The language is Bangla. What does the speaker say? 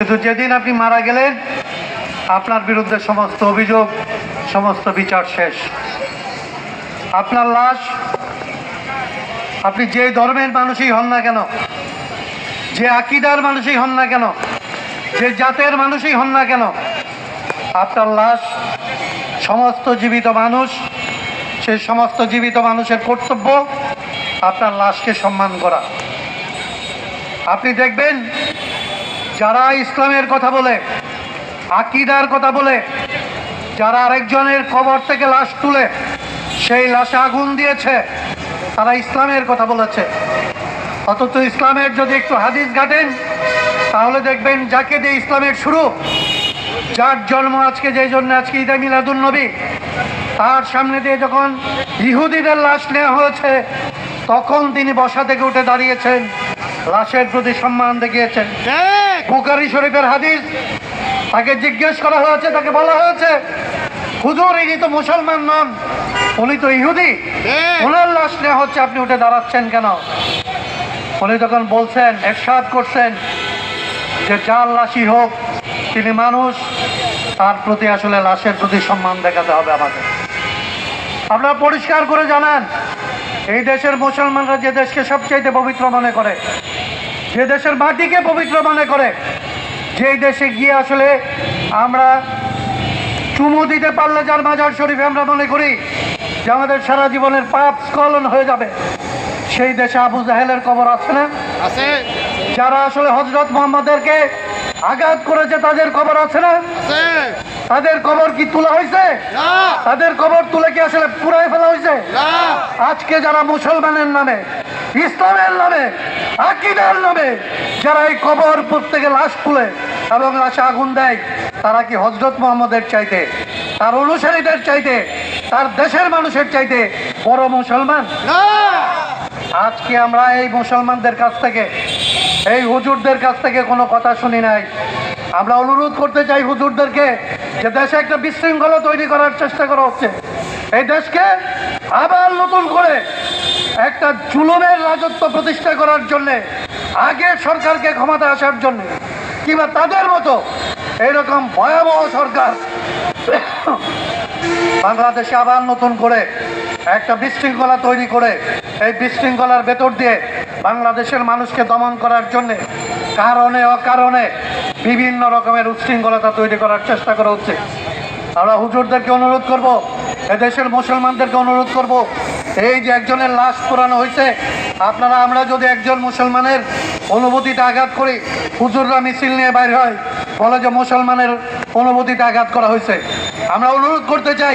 কিন্তু যেদিন আপনি মারা গেলেন, আপনার বিরুদ্ধে সমস্ত অভিযোগ, সমস্ত বিচার শেষ। আপনার লাশ, আপনি যে ধর্মের মানুষই হন না কেন, যে আকিদার মানুষই হন না কেন, যে জাতের মানুষই হন না কেন, আপনার লাশ, সমস্ত জীবিত মানুষ সেই সমস্ত জীবিত মানুষের কর্তব্য আপনার লাশকে সম্মান করা। আপনি দেখবেন যারা ইসলামের কথা বলে, আকিদার কথা বলে, যারা আরেকজনের কবর থেকে লাশ তুলে সেই লাশে আগুন দিয়েছে, তারা ইসলামের কথা বলেছে। অথচ ইসলামের যদি একটু হাদিস ঘাটেন, তাহলে দেখবেন যাকে দিয়ে ইসলামের শুরু, যার জন্ম আজকে যেই জন্য আজকে ঈদে মিলাদুল নবী, তার সামনে দিয়ে যখন ইহুদিদের লাশ নেওয়া হয়েছে, তখন তিনি বসা থেকে উঠে দাঁড়িয়েছেন। লাশের প্রতি সম্মান দেখিয়েছেন। বুকারি শরীফের হাদিস, তাকে জিজ্ঞেস করা হয়েছে, তাকে বলা হয়েছে, হুজুর ইনি তো মুসলমান নন, উনি তো ইহুদি। ওনার লাশ নেওয়া হচ্ছে, আপনি উঠে দাঁড়াচ্ছেন কেন? উনি তখন বলছেন, এরশাদ করছেন যে যার লাশই হোক, তিনি মানুষ, তার প্রতি আসলে লাশের প্রতি সম্মান দেখাতে হবে আমাদের। আপনারা পরিষ্কার করে জানান, এই দেশের মুসলমানরা যে দেশকে সবচাইতে পবিত্র মনে করে যে দেশের মাটিকে পবিত্র মনে করে। যেই দেশে গিয়ে আসলে আমরা চুমু দিতে পারলে যার মাজার শরীফে আমরা মনে করি যে আমাদের সারা জীবনের পাপ স্খলন হয়ে যাবে। সেই দেশে আবু জাহেলের কবর আছে না? আছে। যারা আসলে হজরত মোহাম্মদেরকে আঘাত করেছে তাদের কবর আছে না? তাদের কবর কি তোলা হয়েছে তাদের কবর তুলে কি আসলে পুরাই ফেলা হয়েছে না। আজকে যারা মুসলমানের নামে ইসলামের নামে আকিদার নামে যারা এই কবর প্রত্যেকে লাশ তুলে এবং লাশে আগুন দেয় তারা কি হজরত মোহাম্মদের চাইতে তার অনুসারীদের চাইতে তার দেশের মানুষের চাইতে বড় মুসলমান? আজকে আমরা এই মুসলমানদের কাছ থেকে এই হুজুরদের কাছ থেকে কোনো কথা শুনি নাই। আমরা অনুরোধ করতে চাই হুজুরদেরকে যে দেশে একটা বিশৃঙ্খলা তৈরি করার চেষ্টা করা হচ্ছে। এই দেশকে আবার নতুন করে একটা জুলুমের রাজত্ব প্রতিষ্ঠা করার জন্যে, আগের সরকারকে ক্ষমতা আসার জন্য, কিংবা তাদের মতো এইরকম ভয়াবহ সরকার। বাংলাদেশে আবার নতুন করে একটা বিশৃঙ্খলা তৈরি করে, এই বিশৃঙ্খলার ভেতর দিয়ে বাংলাদেশের মানুষকে দমন করার জন্যে, কারণে অকারণে বিভিন্ন রকমের উচ্ছৃঙ্খলতা তৈরি করার চেষ্টা করা হচ্ছে। আমরা হুজুরদেরকে অনুরোধ করব, এদেশের মুসলমানদেরকে অনুরোধ করব, এই যে একজনের লাশ পোড়ানো হয়েছে, আপনারা, আমরা যদি একজন মুসলমানের অনুভূতিতে আঘাত করি, হুজুররা মিছিল নিয়ে বাইর হয়, বলে যে মুসলমানের অনুভূতিতে আঘাত করা হয়েছে। আমরা অনুরোধ করতে চাই